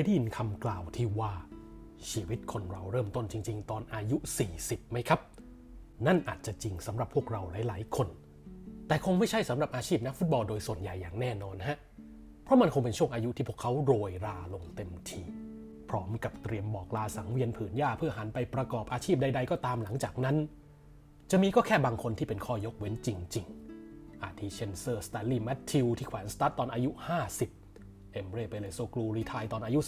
ยได้ยินคำกล่าวที่ว่า ชีวิตคนเราเริ่มต้นจริง ๆ ตอนอายุ 40 ไหมครับ นั่นอาจจะจริงสำหรับพวกเราหลาย ๆ คน แต่คงไม่ใช่สำหรับอาชีพนักฟุตบอลโดยส่วนใหญ่อย่างแน่นอนฮะ เพราะมันคงเป็นช่วงอายุที่พวกเขาโรยราลงเต็มที พร้อมกับเตรียมบอกลาสังเวียนผืนหญ้าเพื่อหันไปประกอบอาชีพใด ๆ ก็ตามหลังจากนั้น จะมีก็แค่บางคนที่เป็นข้อยกเว้นจริง ๆ อาทิเช่นเซอร์สแตนลีย์แมทธิวที่แขวนสตั๊ดตอนอายุ 50 เอมเรเปเลโซกลูรีไทายตอนอายุ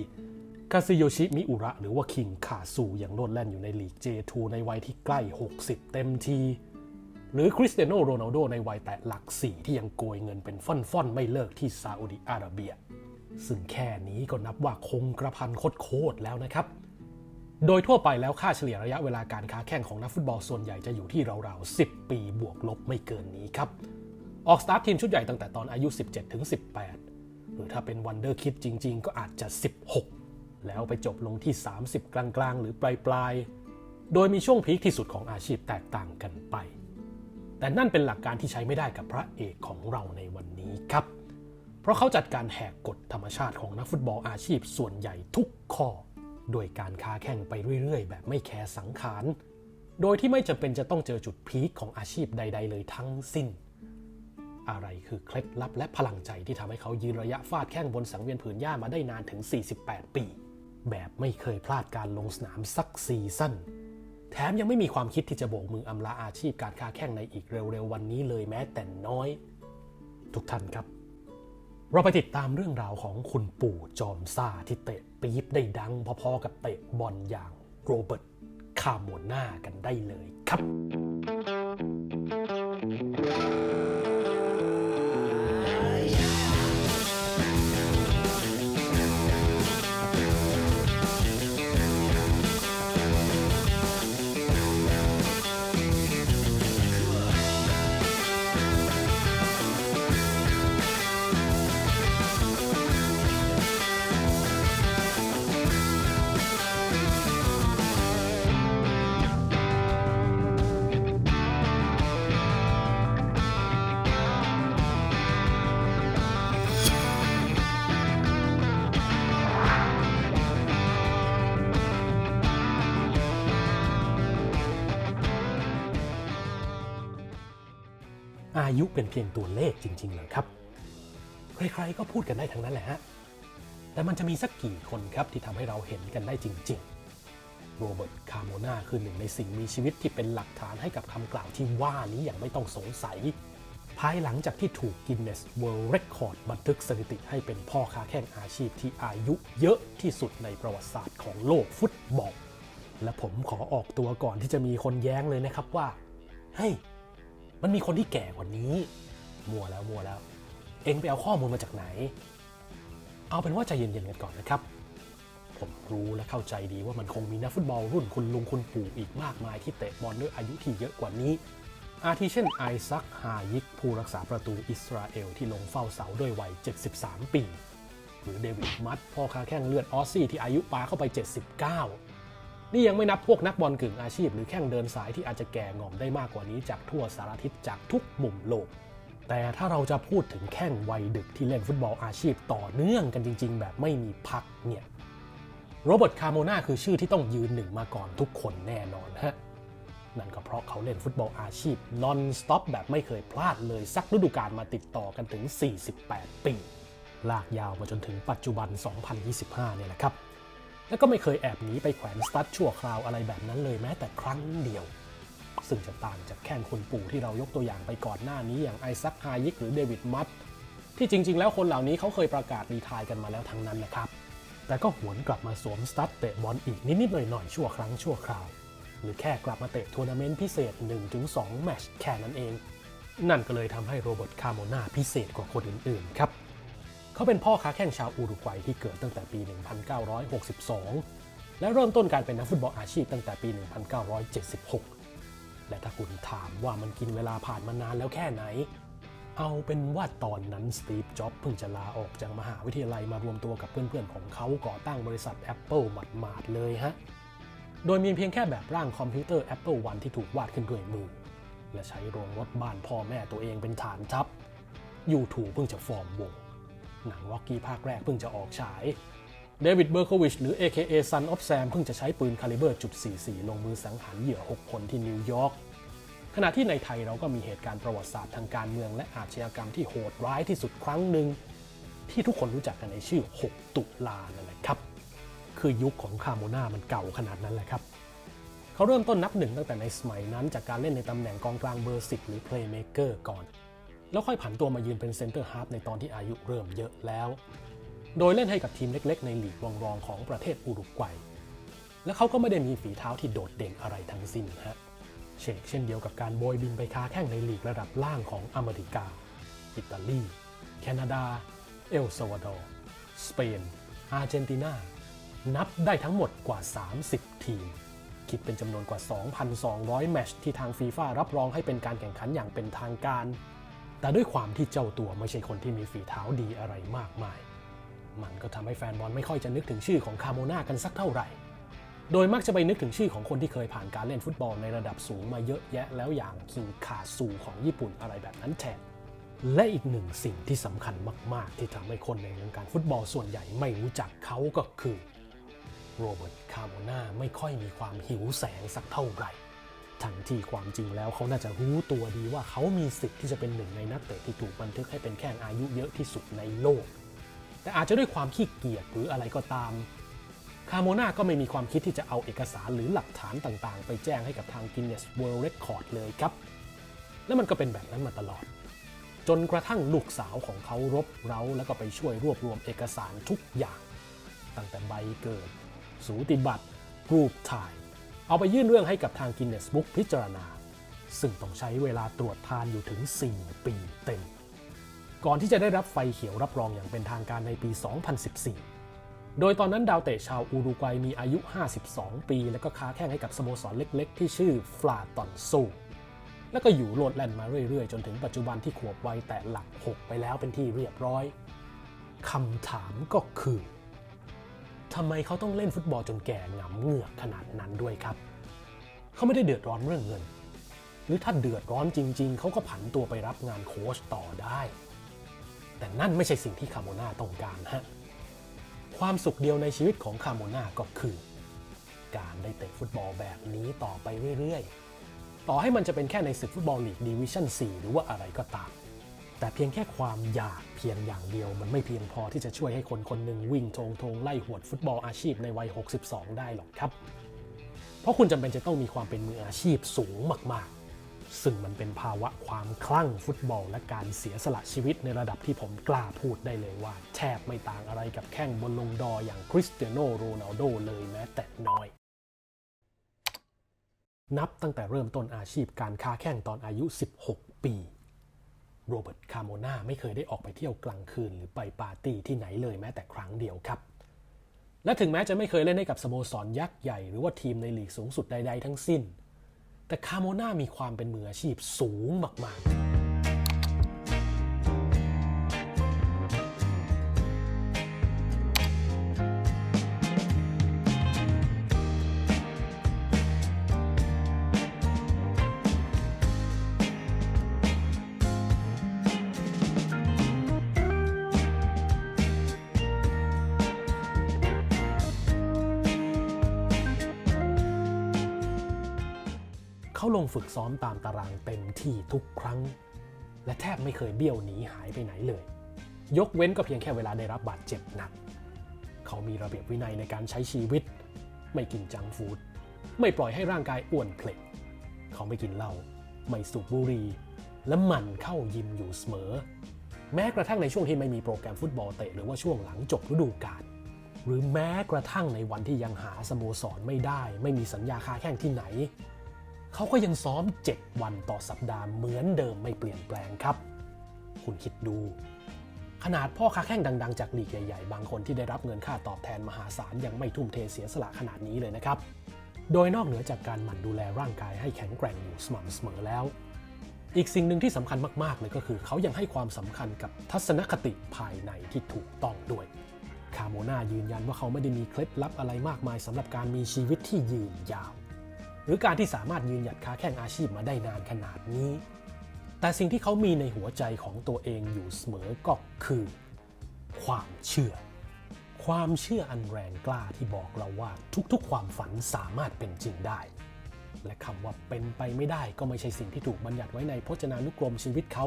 44กาซิโยชิมิอุระหรือว่าคิงคาซูยังโลดแล่นอยู่ในลีก J2 ในวัยที่ใกล้ 60 เต็มที หรือคริสเตียโนโรนัลโดในวัยแตะหลักสี่ที่ยังโกยเงินเป็นฟ่อนๆ ไม่เลิกที่ซาอุดิอาระเบีย ซึ่งแค่นี้ก็นับว่าคงกระพันโคตรแล้วนะครับโดยทั่วไปแล้วค่าเฉลี่ยระยะเวลาการค้าแข่งของนักฟุตบอลส่วนใหญ่จะอยู่ที่ราวๆ 10 ปีบวกลบไม่เกินนี้ครับ ออกสตาร์ททีมชุดใหญ่ตั้งแต่ตอนอายุ 17 ถึง 18 หรือถ้าเป็นวันเดอร์คิดจริง ๆ ก็อาจจะ 16 แล้วไปจบลงที่ 30 กลางๆ หรือปลายๆ โดยมีช่วงพีคที่สุดของอาชีพแตกต่างกันไป แต่นั่นเป็นหลักการที่ใช้ไม่ได้กับพระเอกของเราในวันนี้ครับ เพราะเขาจัดการแหกกฎธรรมชาติของนักฟุตบอลอาชีพส่วนใหญ่ทุกข้อโดยการค้าแข่งไปเรื่อย ๆ แบบไม่แคร์สังขาร โดยที่ไม่จำเป็นจะต้องเจอจุดพีคของอาชีพใด ๆ เลยทั้งสิ้น อะไรคือเคล็ดลับและพลังใจที่ทำให้เขายืนระยะฟาดแข้งบนสังเวียนผืนหญ้ามาได้นานถึง 48 ปี แบบไม่เคยพลาดการลงสนามสักซีซั่นแถมยังไม่มีความคิดที่จะโบกมืออำลาอาชีพการค้าแข่งในอีกเร็วๆวันนี้เลยแม้แต่น้อย ทุกท่านครับ เราไปติดตามเรื่องราวของคุณปู่จอมซ่าที่เตะปี๊บได้ดังพอๆกับเตะบอลอย่างโรเบิร์ตคาโมน่ากันได้เลยครับ อายุเป็นเพียงตัวเลขจริงๆเหรอครับ ใครๆก็พูดกันได้ทั้งนั้นแหละฮะ แต่มันจะมีสักกี่คนครับที่ทำให้เราเห็นกันได้จริง ๆ โรเบิร์ต คาโมนาคือหนึ่งในสิ่งมีชีวิตที่เป็นหลักฐานให้กับคำกล่าวที่ว่านี้อย่างไม่ต้องสงสัย ภายหลังจากที่ถูกกินเนสเวิลด์เรคคอร์ดบันทึกสถิติให้เป็นพ่อค้าแข่งอาชีพที่อายุเยอะที่สุดในประวัติศาสตร์ของโลกฟุตบอลและผมขอออกตัวก่อนที่จะมีคนแย้งเลยนะครับว่า เฮ้ย มันมีคนที่แก่กว่านี้ มัวแล้วมัวแล้ว เองไปเอาข้อมูลมาจากไหน เอาเป็นว่าใจเย็นๆกันก่อนนะครับ ผมรู้และเข้าใจดีว่ามันคงมีนักฟุตบอลรุ่นคุณลุงคุณปู่อีกมากมายที่เตะบอลด้วยอายุที่เยอะกว่านี้ อาทิเช่นไอซักฮายิกผู้รักษาประตูอิสราเอลที่ลงเฝ้าเสาด้วยวัย 73 ปี หรือเดวิดมัดพ่อค้าแข่งเลือดออสซี่ที่อายุปาเข้าไป 79 นี่ยังไม่นับพวกนักบอลกึ่งอาชีพ หรือแข่งเดินสายที่อาจจะแก่งอมได้มากกว่านี้จากทั่วสารทิศจากทุกมุมโลก แต่ถ้าเราจะพูดถึงแข่งวัยดึกที่เล่นฟุตบอลอาชีพต่อเนื่องกันจริง ๆ แบบไม่มีพักเนี่ยโรเบิร์ตคาโมนาคือชื่อที่ต้องยืนหนึ่งมาก่อนทุกคนแน่นอนฮะนั่นก็เพราะเขาเล่นฟุตบอลอาชีพนอนสต็อปแบบไม่เคยพลาดเลยสักฤดูกาลมาติดต่อกันถึง 48 ปี ลากยาวมาจนถึงปัจจุบัน 2025 เนี่ยแหละครับ แล้วก็ไม่เคยแอบหนีไปแขวนสตั๊ดชั่วคราวอะไรแบบนั้นเลยแม้แต่ครั้งเดียว ซึ่งจะต่างจากแข่งคนปู่ที่เรายกตัวอย่างไปก่อนหน้านี้อย่างไอซักฮายิกหรือเดวิดมัตที่จริง ๆ แล้วคนเหล่านี้เขาเคยประกาศรีทายกันมาแล้วทั้งนั้นนะครับ แต่ก็หวนกลับมาสวมสตั๊ดเตะบอลอีกนิดๆหน่อยๆชั่วครั้งชั่วคราว หรือแค่กลับมาเตะทัวร์นาเมนต์พิเศษ 1-2 แมตช์แค่นั้นเอง นั่นก็เลยทำให้โรเบิร์ตคาโมนาพิเศษกว่าคนอื่นๆครับ เขาเป็นพ่อค้าแข่งชาวอุรุกวัยที่เกิดตั้งแต่ปี 1962 และเริ่มต้นการเป็นนักฟุตบอลอาชีพตั้งแต่ปี 1976 และถ้าคุณถามว่ามันกินเวลาผ่านมานานแล้วแค่ไหน เอาเป็นว่าตอนนั้นสตีฟ จ็อบส์เพิ่งจะลาออกจากมหาวิทยาลัยมารวมตัวกับเพื่อนๆของเขาก่อตั้งบริษัท Apple หมาดๆเลยฮะ โดยมีเพียงแค่แบบร่างคอมพิวเตอร์ Apple 1ที่ถูกวาดขึ้นด้วยมือ และใช้โรงรถบ้านพ่อแม่ตัวเองเป็นฐานทัพ YouTube เพิ่งจะฟอร์มวง หนังร็อกกี้ภาคแรกเพิ่งจะออกฉาย เดวิดเบอร์โควิชหรือ AKA Son of Sam เพิ่งจะใช้ปืนคาลิเบอร์จุด44 ลงมือสังหารเหยื่อ 6 คนที่นิวยอร์กขณะที่ในไทยเราก็มีเหตุการณ์ประวัติศาสตร์ทางการเมืองและอาชญากรรมที่โหดร้ายที่สุดครั้งหนึ่งที่ทุกคนรู้จักกันในชื่อ 6 ตุลานั่นแหละครับ คือยุคของคาโมนามันเก่าขนาดนั้นแหละครับเขาเริ่มต้นนับหนึ่งตั้งแต่ในสมัยนั้นจากการเล่นในตำแหน่งกองกลางเบอร์ 10 หรือ Playmaker ก่อน แล้วค่อยผันตัวมายืนเป็นเซนเตอร์ฮาร์ฟในตอนที่อายุเริ่มเยอะแล้ว โดยเล่นให้กับทีมเล็กๆ ในลีกรองๆของประเทศอุรุกวัย และเขาก็ไม่ได้มีฝีเท้าที่โดดเด่นอะไรทั้งสิ้นฮะเชกเช่นเดียวกับการโบยบินไปค้าแข่งในลีกระดับล่างของอเมริกา อิตาลี แคนาดา เอลซาวาดอร์ สเปน อาร์เจนตินา นับได้ทั้งหมดกว่า 30 ทีม คิดเป็นจำนวนกว่า 2,200 แมตช์ที่ทางฟีฟ่ารับรองให้เป็นการแข่งขันอย่างเป็นทางการ แต่ด้วยความที่เจ้าตัวไม่ใช่คนที่มีฝีเท้าดีอะไรมากมาย มันก็ทำให้แฟนบอลไม่ค่อยจะนึกถึงชื่อของคาโมนากันสักเท่าไหร่ โดยมักจะไปนึกถึงชื่อของคนที่เคยผ่านการเล่นฟุตบอลในระดับสูงมาเยอะแยะแล้วอย่างคิงคาซูของญี่ปุ่นอะไรแบบนั้นแทนและอีกหนึ่งสิ่งที่สำคัญมาก ๆ ที่ทำให้คนในวงการฟุตบอลส่วนใหญ่ไม่รู้จักเขาก็คือโรเบิร์ตคาโมนาไม่ค่อยมีความหิวแสงสักเท่าไหร่ ทั้งที่ความจริงแล้วเขาน่าจะรู้ตัวดีว่าเขามีสิทธิ์ที่จะเป็นหนึ่งในนักเตะที่ถูกบันทึกให้เป็นแข้งอายุเยอะที่สุดในโลก แต่อาจจะด้วยความขี้เกียจหรืออะไรก็ตาม คาโมนาก็ไม่มีความคิดที่จะเอาเอกสารหรือหลักฐานต่างๆ ไปแจ้งให้กับทาง Guinness World Record เลยครับ และมันก็เป็นแบบนั้นมาตลอด จนกระทั่งลูกสาวของเขารบเร้า แล้วก็ไปช่วยรวบรวมเอกสารทุกอย่าง ตั้งแต่ใบเกิด สูติบัตรรูปถ่าย เอาไปยื่นเรื่องให้กับทาง Guinness Book พิจารณา ซึ่งต้องใช้เวลาตรวจทานอยู่ถึง 4 ปีเต็ม ก่อนที่จะได้รับไฟเขียวรับรองอย่างเป็นทางการในปี 2014 โดยตอนนั้นดาวเตะชาวอูรุกวัยมีอายุ 52 ปี แล้วก็ค้าแข่งให้กับสโมสรเล็กๆ ที่ชื่อฟลาตอนโซแล้วก็อยู่โลดแล่นมาเรื่อยๆ จนถึงปัจจุบันที่ขวบวัยแต่หลัก 6 ไปแล้วเป็นที่เรียบร้อยคำถามก็คือ ทำไมเขาต้องเล่นฟุตบอลจนแก่หงำเหงือกขนาดนั้นด้วยครับ เขาไม่ได้เดือดร้อนเรื่องเงิน หรือถ้าเดือดร้อนจริง ๆ เขาก็ผันตัวไปรับงานโค้ชต่อได้ แต่นั่นไม่ใช่สิ่งที่คาโมนาต้องการฮะ ความสุขเดียวในชีวิตของคาโมนาก็คือ การได้เตะฟุตบอลแบบนี้ต่อไปเรื่อยๆ ต่อให้มันจะเป็นแค่ในศึกฟุตบอลลีกดิวิชั่น 4 หรือว่าอะไรก็ตาม แต่เพียงแค่ความอยากเพียงอย่างเดียว มันไม่เพียงพอที่จะช่วยให้คนคนหนึ่งวิ่งโทงโทงไล่หวดฟุตบอลอาชีพในวัย 62 ได้หรอกครับ เพราะคุณจำเป็นจะต้องมีความเป็นมืออาชีพสูงมากๆ ซึ่งมันเป็นภาวะความคลั่งฟุตบอล และการเสียสละชีวิตในระดับที่ผมกล้าพูดได้เลยว่า แทบไม่ต่างอะไรกับแข้งบนลงดออย่างคริสเตียโนโรนัลโดเลยแม้แต่น้อยนับตั้งแต่เริ่มต้นอาชีพการค้าแข่งตอนอายุ 16 ปี โรเบิร์ตคาโมนาไม่เคยได้ออกไปเที่ยวกลางคืนหรือไปปาร์ตี้ที่ไหนเลยแม้แต่ครั้งเดียวครับ และถึงแม้จะไม่เคยเล่นให้กับสโมสรยักษ์ใหญ่หรือว่าทีมในลีกสูงสุดใดๆทั้งสิ้น แต่คาโมนามีความเป็นมืออาชีพสูงมากๆ ลงฝึกซ้อมตามตารางเต็มที่ทุกครั้ง และแทบไม่เคยเบี้ยวหนีหายไปไหนเลย ยกเว้นก็เพียงแค่เวลาได้รับบาดเจ็บหนัก เขามีระเบียบวินัยในการใช้ชีวิต ไม่กินจังฟูดไม่ปล่อยให้ร่างกายอ้วนเพลกเขาไม่กินเหล้าไม่สูบบุหรี่และหมั่นเข้ายิมอยู่เสมอ แม้กระทั่งในช่วงที่ไม่มีโปรแกรมฟุตบอลเตะหรือว่าช่วงหลังจบฤดูกาลหรือแม้กระทั่งในวันที่ยังหาสโมสรไม่ได้ ไม่มีสัญญาค้าแข่งที่ไหน เขาก็ยังซ้อม 7 วันต่อสัปดาห์เหมือนเดิมไม่เปลี่ยนแปลงครับ คุณคิดดู ขนาดพ่อค้าแข่งดัง ๆ จากลีกใหญ่ ๆ บางคนที่ได้รับเงินค่าตอบแทนมหาศาลยังไม่ทุ่มเทเสียสละขนาดนี้เลยนะครับ โดยนอกเหนือจากการหมั่นดูแลร่างกายให้แข็งแกร่งอยู่สม่ำเสมอแล้ว อีกสิ่งหนึ่งที่สำคัญมากๆเลยก็คือ เขายังให้ความสำคัญกับทัศนคติภายในที่ถูกต้องด้วยคาโมนายืนยันว่าเขาไม่ได้มีเคล็ดลับอะไรมากมายสำหรับการมีชีวิตที่ยืนยาว หรือการที่สามารถยืนหยัดค้าแข่งอาชีพมาได้นานขนาดนี้ แต่สิ่งที่เขามีในหัวใจของตัวเองอยู่เสมอก็คือ ความเชื่อ ความเชื่ออันแรงกล้าที่บอกเราว่าทุกๆ ความฝันสามารถเป็นจริงได้ และคำว่าเป็นไปไม่ได้ก็ไม่ใช่สิ่งที่ถูกบัญญัติไว้ในพจนานุกรมชีวิตเขา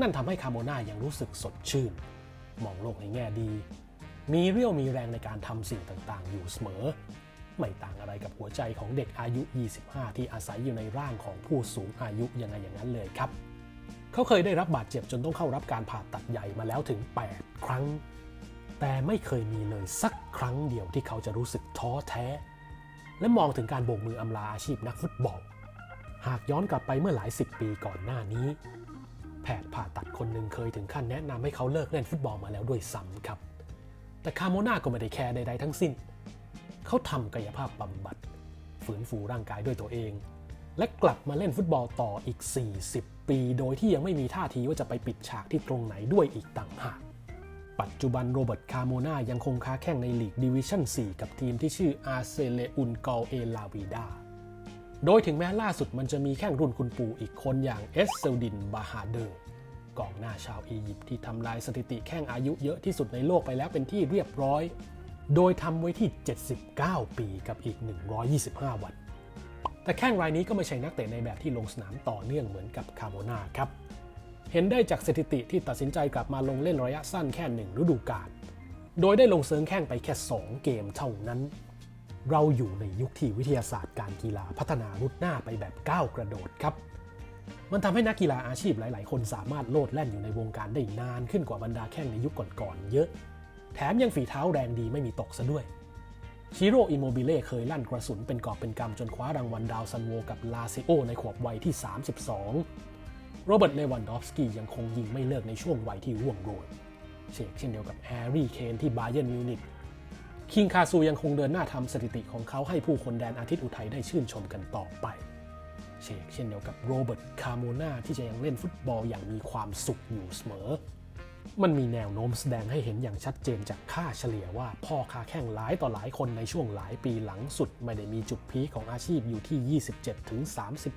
นั่นทำให้คาโมนายังรู้สึกสดชื่น มองโลกในแง่ดี มีเรี่ยวมีแรงในการทำสิ่งต่างๆ อยู่เสมอ ไม่ต่างอะไรกับหัวใจของเด็กอายุ 25 ที่อาศัยอยู่ในร่างของผู้สูงอายุยังไงอย่างนั้นเลยครับ เขาเคยได้รับบาดเจ็บจนต้องเข้ารับการผ่าตัดใหญ่มาแล้วถึง 8 ครั้ง แต่ไม่เคยมีเลยสักครั้งเดียวที่เขาจะรู้สึกท้อแท้ และมองถึงการโบกมืออำลาอาชีพนักฟุตบอล หากย้อนกลับไปเมื่อหลายสิบปีก่อนหน้านี้ แพทย์ผ่าตัดคนหนึ่งเคยถึงขั้นแนะนำให้เขาเลิกเล่นฟุตบอลมาแล้วด้วยซ้ำครับ แต่คาโมนาก็ไม่ได้แคร์ใดๆทั้งสิ้น เขาทำกายภาพบำบัด ฝืนฟูร่างกายด้วยตัวเอง และกลับมาเล่นฟุตบอลต่ออีก 40 ปี โดยที่ยังไม่มีท่าทีว่าจะไปปิดฉากที่ตรงไหนด้วยอีกต่างหาก ปัจจุบันโรเบิร์ตคาโมนายังคงค้าแข่งในลีกดิวิชั่น 4 กับทีมที่ชื่ออาเซเลอุนกอลเอลาวีดาโดยถึงแม้ล่าสุดมันจะมีแข้งรุ่นคุณปู่อีกคนอย่างเอสเซลดินบาฮาเดอร์กองหน้าชาวอียิปต์ที่ทำลายสถิติแข้งอายุเยอะที่สุดในโลกไปแล้วเป็นที่เรียบร้อย โดยทำไว้ที่ 79 ปีกับอีก 125 วัน แต่แข้งรายนี้ก็ไม่ใช่นักเตะในแบบที่ลงสนามต่อเนื่องเหมือนกับคาโมนาครับ เห็นได้จากสถิติที่ตัดสินใจกลับมาลงเล่นระยะสั้นแค่หนึ่งฤดูกาล โดยได้ลงเซิงแข้งไปแค่ 2 เกมเท่านั้น เราอยู่ในยุคที่วิทยาศาสตร์การกีฬาพัฒนารุดหน้าไปแบบก้าวกระโดดครับมันทำให้นักกีฬาอาชีพหลาย ๆ คนสามารถโลดแล่นอยู่ในวงการได้นานขึ้นกว่าบรรดาแข้งในยุคก่อน ๆ เยอะ แถมยังฝีเท้าแรงดีไม่มีตกซะด้วยชิโร่อิโมบิเล่เคยลั่นกระสุนเป็นกอบเป็นกำจนคว้ารางวัลดาวซันโวกับลาเซโอในขวบวัยที่ 32 โรเบิร์ตเลวันดอฟสกี้ยังคงยิงไม่เลิกในช่วงวัยที่ร่วงโรยเชกเช่นเดียวกับแฮร์รี่เคนที่บาเยร์นมิวนิกคิงคาซูยังคงเดินหน้าทำสถิติของเขาให้ผู้คนแดนอาทิตย์อุทัยได้ชื่นชมกันต่อไป เชกเช่นเดียวกับโรเบิร์ตคาโมนาที่จะยังเล่นฟุตบอลอย่างมีความสุขอยู่เสมอ มันมีแนวโน้มแสดงให้เห็นอย่างชัดเจนจากค่าเฉลี่ยว่าพ่อค้าแข่งหลายต่อหลายคนในช่วงหลายปีหลังสุด ไม่ได้มีจุดพีคของอาชีพอยู่ที่ 27ถึง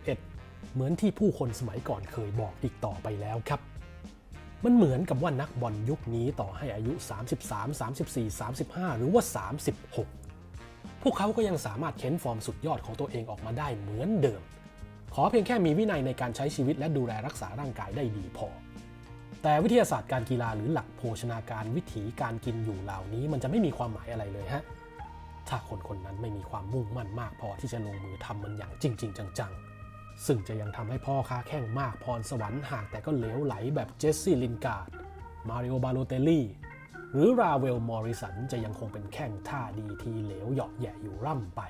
31 เหมือนที่ผู้คนสมัยก่อนเคยบอกอีกต่อไปแล้วครับ มันเหมือนกับว่านักบอลยุคนี้ต่อให้อายุ 33 34 35 หรือว่า 36 พวกเขาก็ยังสามารถเค้นฟอร์มสุดยอดของตัวเองออกมาได้เหมือนเดิม ขอเพียงแค่มีวินัยในการใช้ชีวิตและดูแลรักษาร่างกายได้ดีพอ แต่วิทยาศาสตร์การกีฬาหรือหลักโภชนาการวิถีการกินอยู่เหล่านี้ มันจะไม่มีความหมายอะไรเลยฮะ ถ้าคนคนนั้นไม่มีความมุ่งมั่นมากพอที่จะลงมือทำมันอย่างจริงๆจังๆ ซึ่งจะยังทำให้พ่อค้าแข่งมากพรสวรรค์ห่างแต่ก็เหลวไหลแบบเจสซี่ลินการ์ด มาริโอบาโลเตลลี่หรือราเวล มอริสันจะยังคงเป็นแข่งท่าดีทีเหลวเหยาะแยะอยู่ร่ำไป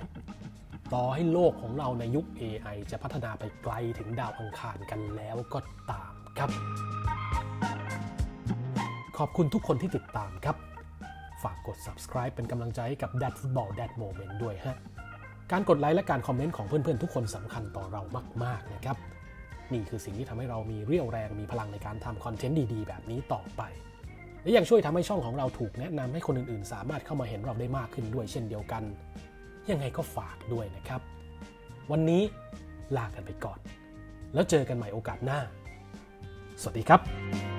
ต่อให้โลกของเราในยุค AI จะพัฒนาไปไกลถึงดาวอังคารกันแล้วก็ตามครับ ขอบคุณทุกคนที่ติดตามครับ ฝากกด subscribe เป็นกำลังใจให้กับ Dad Football Dad Moment ด้วยฮะ การกดไลค์และการคอมเมนต์ของเพื่อนๆ ทุกคนสำคัญต่อเรามาก ๆ นะครับ นี่คือสิ่งที่ทำให้เรามีเรี่ยวแรงมีพลังในการทำคอนเทนต์ดีๆ แบบนี้ต่อไป และยังช่วยทำให้ช่องของเราถูกแนะนำให้คนอื่นๆ สามารถเข้ามาเห็นเราได้มากขึ้นด้วยเช่นเดียวกัน ยังไงก็ฝากด้วยนะครับ วันนี้ลากันไปก่อน แล้วเจอกันใหม่โอกาสหน้า สวัสดีครับ